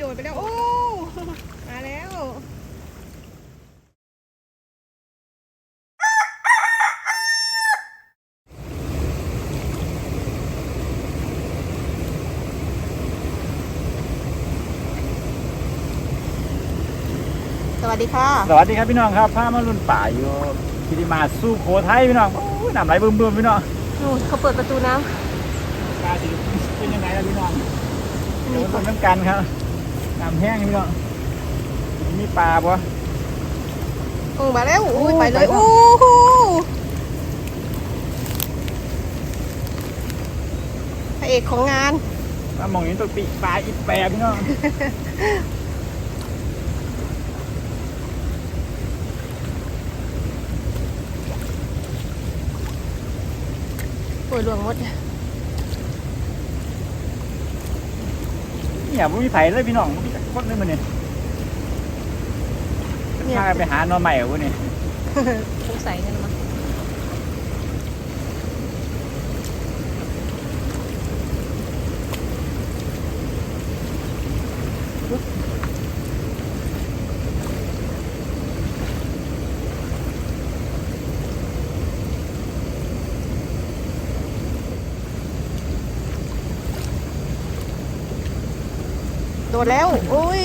โดดไปแล้ว โอ้ มาแล้วสวัสดีค่ะ สวัสดีครับพี่น้องครับพามารุ่นป่าอยู่คิริมาสู้โคไทยพี่น้องโอ้ยน้ำไหลบึ้มๆพี่น้องนู่นเขาเปิดประตูน้ปลาสีเป็นยังไงล่ะพี่น้องำเดี๋ยวนี่มาดูน้ำกันครับ น้ำแห้งพี่น้องมีปลาปะโอ้มาแล้วอุ้ยโอ้ไปเลยไปแล้วโอ้โหพระเอกของงานปลามองอย่างนี้ตัวปีปลาอีแปรพี่น้องป่วยหลวงหมดเนี่ย ไม่มีไผ่เลยพี่น้องบ่มีแต่คนเลยมันเนี่ยเนี่ยพากันไปหาหน่อใหม่เหรอวะเนี่ยสงสัยกันมั้ง ดดแล้ว อุ้ย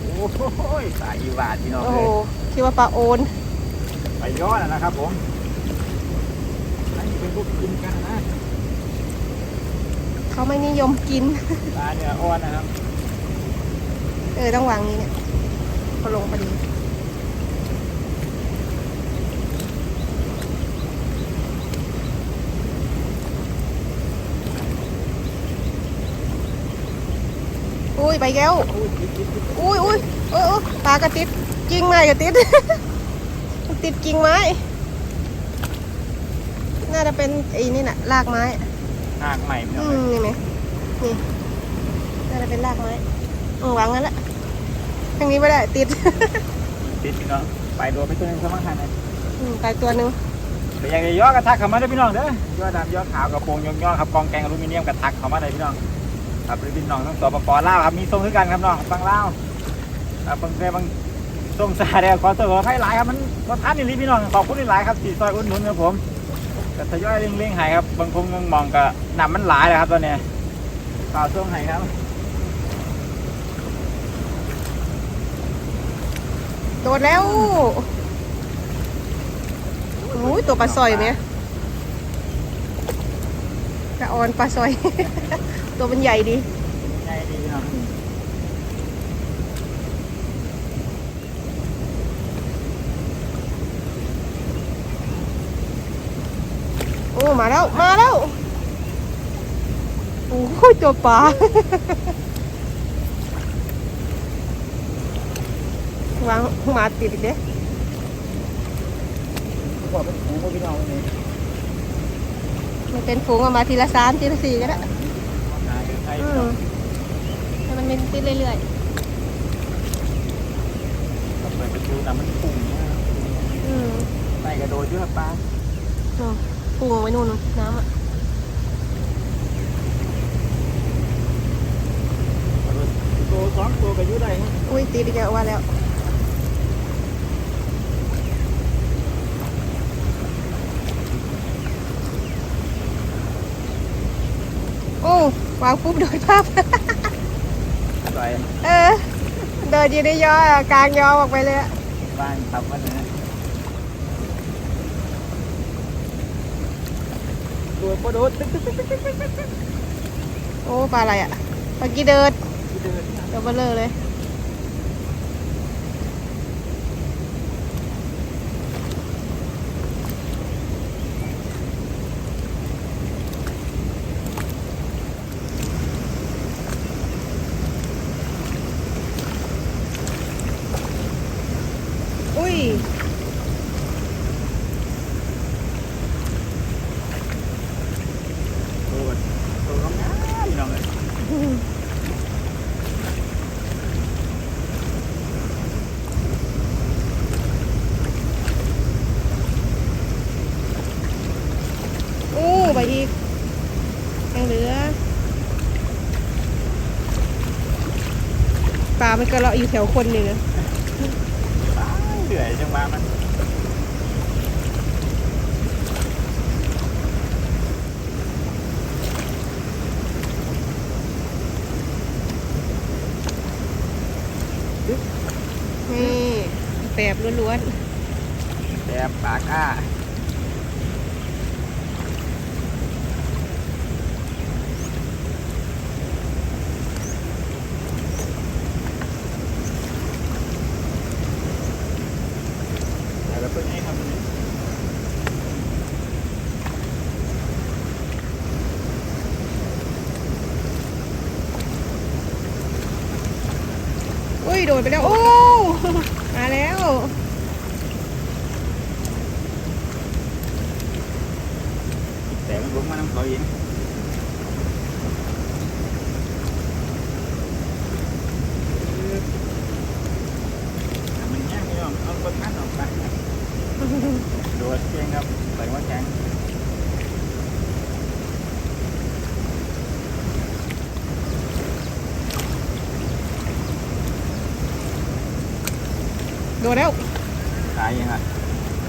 โอ้โหสายอีวาดพี่น้องโอ้เลโหยคิดว่าปลาโอนไปย้อนนะครับผมอันนี้เป็นพวกกินกันนะเขาไม่นิยมกิน ปลาเนื้ออ่อนนะครับ เออต้องวางนี้เนี่ยเขาลงพอดี อุ้ยไปแก้วอุ้ยอุ้ยเออเออปลากระติดกิ่งไม้กระติด ติดกิ่งไม้ น่าจะเป็นไอ้นี่น่ะรากไม้หากใหม่พี่น้อืองมนี่ไหมนี่น่าจะเป็นรากไม้อืมวางงั้นแหละทางนี้ไม่ได้ติด ติดพี่น้องไปโดนไปตัวหนึงสมัครหันเลยอืมไปตัวหนึ่งแต่อยากจะย่อกระทักเข้ามาได้อพี่น้องเด้อย่อดำย่อขาวกระโปรงยองย่อครับกองแกงอลูมิเนียมกระทักเข้ามาได้พี่น้อง ครับรือพี่น้องทั้งสปปลาวครับมีส่งคือกันครับน้องฟังลาวครับบางแค่บางส่งซาเดียวขอตัวขอให้หลายครับมันก็ทันนี่พี่น้องขอบคุณหลายครับที่ซอยอุดหนุนครับผมก็ทยอยเร่งๆให้ครับบางคงมองก็นำมันหลายเลยครับตอนนี้ต่อช่วงไหนครับโดดแล้วโอ้ยตัวปลาซอยไหมกระออนปลาซอย ตัวมันใหญ่ดีใหญ่ดีพี่น้องโอ้ มาแล้ว มาแล้ว โอ้ยตัวปลา วางมาติดอีกเด้บอกเป็นหูพี่น้องวันนี้มันเป็นฝูงออกมาทีละสามทีละสี่ก็ได้ หาอยู่ไทย อืม ให้มันเป็นติดเรื่อยเปิดประตูน้ำมันปุ่งเนี่ยๆ อืมไปกระโดดอยู่ครับปลานู่นปูไว้นู่นน่ะน้ำอะตัวสองตัวก็อยู่ได้ครับอุ้ยตีดีแกว่าแล้ว โอ้วางปุ๊บโดยภาพ ไปเออ เดินอยู่ในยออะกลางยอออกไปเลยอะบ้านทำวันนะตัวกระโดดตึ๊กตึ๊กตึ๊กตึ๊กตึ๊กตึ๊กโอ้ปลาอะไรอะปลากีเดิน เดินตัวเบลอเลย อุ้ย ตัวตัวน้องน้ำน้องเลย อู้ไปอีกยังเหลือ ลา มันก็เลาะอยู่แถวคนนี่นะเหนื่อยจังมามันนี่แบบล้วนแบบปากอ้าแล้วเป็นไงครับ ๆอุ้ ยโดดไปแล้ว โอ้ มาแล้ว แต่มันรวมมาน้ำเขาเองมันยากไม่ยอมเอาคนนั้นออกไปโดดเชียงครับใส่ว่าแข็ง โดดแล้ว ตายยังไง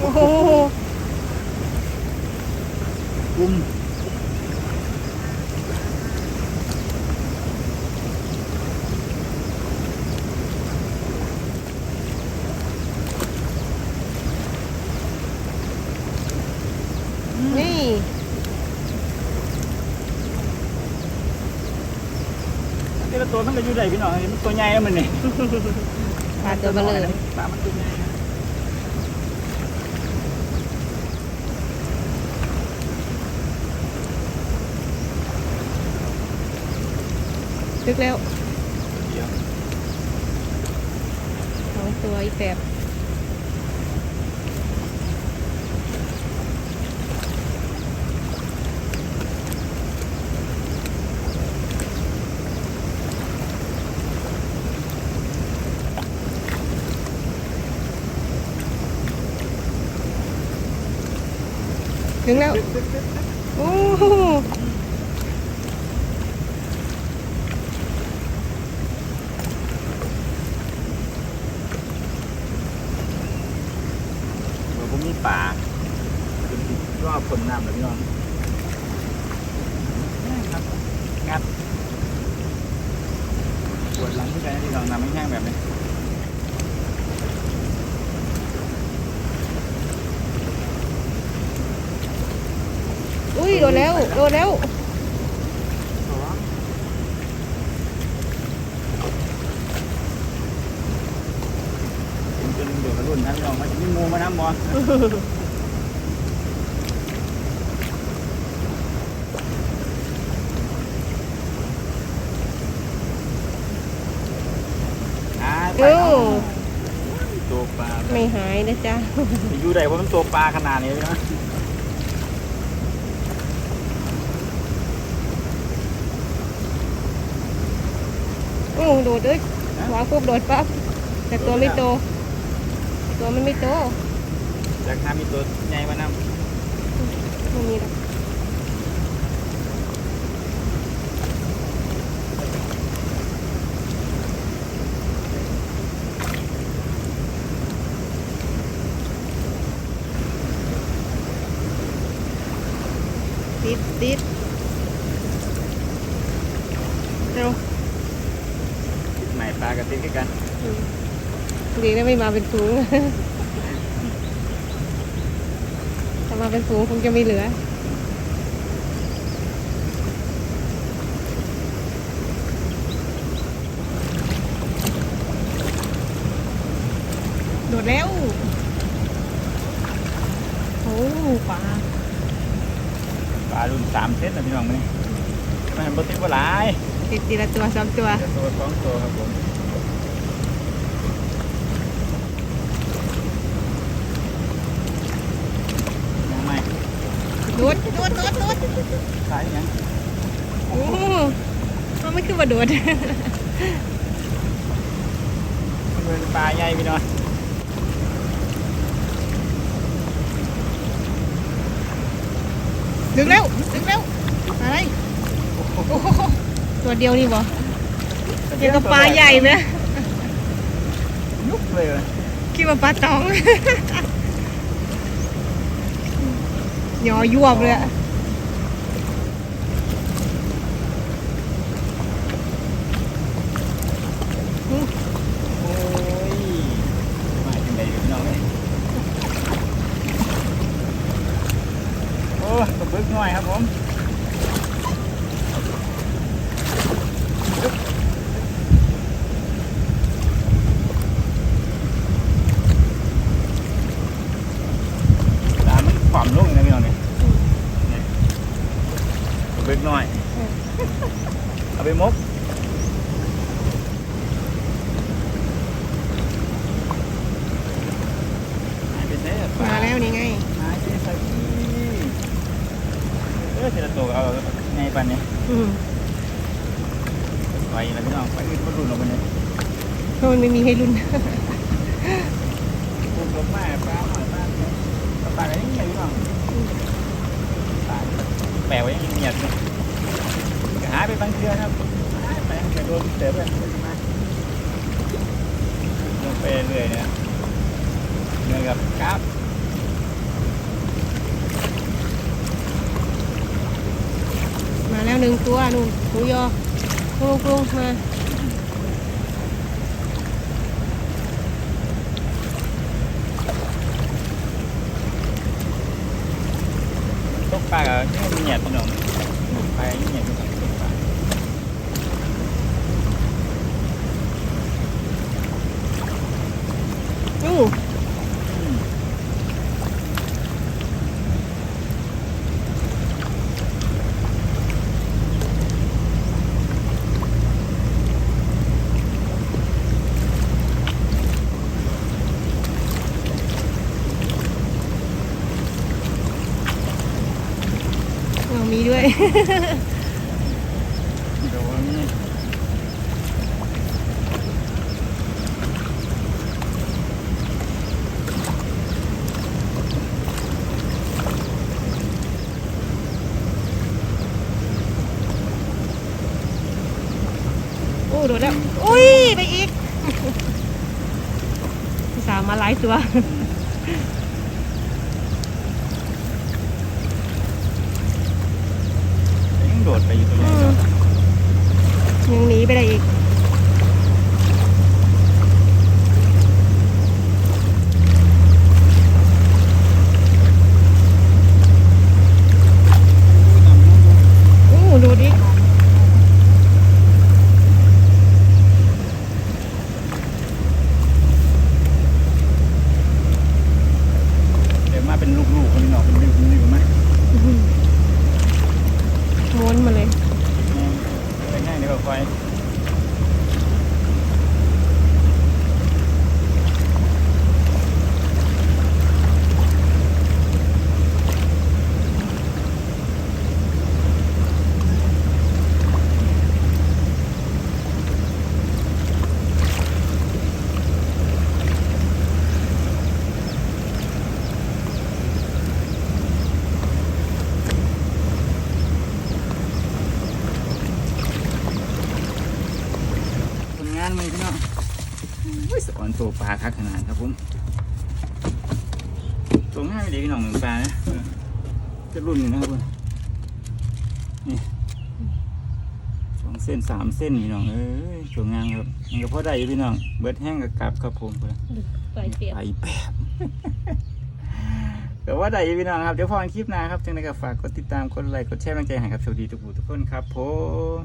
โอ้โหกุ้มนี่แต่ละตัวมันก็อยู่ได้พี่น้องมันตัวใหญ่แล้วมันนี่ ปลาตัวเบลอปลามันตัวใหญ่นะลึกแล้วเดี๋ยวสองตัวอีกแบบ ถึงแล้ว โอ้โห เดี๋ยวผ มมีป่าเป็นรอบคนน้ำเลยพี่น้องครับงัดปวดหลังที่ใจพี่น้องน้ำไม่แห้งแบบนี้อุ้ยโดนแล้วโดนแล้ว เป็นจนเดือดรุ่นนะพี่น้องมัน จะมีงูมาน้ำบ่อ่าไปโอ้เอาตัวปลาไม่หายนะจ๊ะอยู่ได้เพราะมันตัวปลาขนาดนี้เลยนะโอ้โดดเลยหวางปุ๊บโดดปั๊บแต่ตัวไม่โต ตัวมันไม่โต จากน้ำมีตัวใหญ่มานำไม่มีหรอกติดติดเร็วใหม่ปลากระติกกันอืมดีนะไม่มาเป็นฝูง ถ้ามาเป็นฝูงคงจะไม่เหลือ โดดแล้ว โอ้ปลา ปลารุ่นสามเซนนะพี่น้องนี่ไม่เห็นบติดว่าหลาย ติดทีละตัวสามตัว ตัวสองตัวครับผมยังไม่ โดดโดดโดดโดดขายยังโอ้มันไม่ขึ้นมาโดดมันเป็นปลาใหญ่พี่น้องดึงแล้วดึงแล้วอะไรโอ้โหตัวเดียวนี่บ่เดียวกับปลาใหญ่ไหมยุบเลยว่ะคิดว่าปลาตองห ยอยวบเลยอะ โอ้ยมาถึงไหนอยู่พี่น้องเลยโอ้ตบบึกหน่อยครับผมตามมันความลุ่งนะพี่น้องเนี่ยเนี่ย ตบบึกหน่อย เอาไปมกหายไปเซ่มาแล้วนี่ไงหายไปใส่ที่เออเสร็จแล้วตัวเอาไงปันเนี่ยอืมไปแล้วพี่น้องไปขึ้นบนรุ่นลงไปเนี่ยเพราะมันไม่มีให้รุ่นปลูกลงมาปลาหน่อยบ้านเนี่ยปลาอะไรนี่ไงพี่น้องปลาแปลไว้ยังเงียบอยู่หา ยไปบางเทือครับหายไปเดี๋ยวโดนเต๋อไปมาลงไปเรื่อยเนี่ยเหนื่อยกับกราฟมาแล้วหนึ่งตัวนู่นหมูยอลงลงมาตกปลากับที่มันเหยียดพี่น้องตกปลาเหยียดพี่น้องตกปลา อู้ เอามีด้วย โดนโอ้โดดแล้ว อุ้ย ไปอีก สาวมาหลายตัว ยัง โดดไปอยู่ตรงอืนี้มยังหนีไปได้อีก อู้ดูดิ เดี๋ยวมาเป็นลูกๆคนนี้เนาะเป็นริ้วเป็นริ้วไหม อื้อหือม้วนมาเลย ง่ายๆเดี๋ยวก็ไฟ ผลงานมันพี่น้องอุ้ย สอนตัวปลาคักขนาดครับผมตัวง่ายดีพี่น้องเหมือนปลานะเออจะรุ่นอยู่นะครับผมนี่สองเส้นสามเส้นพี่น้องเอ้ยตัวงามครับมันก็พอได้อยู่พี่น้องเบิดแห้งกับกลับครับผมเพื่อนไปเปลี่ยนไปแปบแต่ว่าได้อยู่พี่น้องครับเดี๋ยวพอกันคลิปหน้าครับจังไดก็ฝากกดติดตามกดไลค์กดแชร์กำลังใจให้ครับสวัสดีทุกผู้ทุกคนครับผม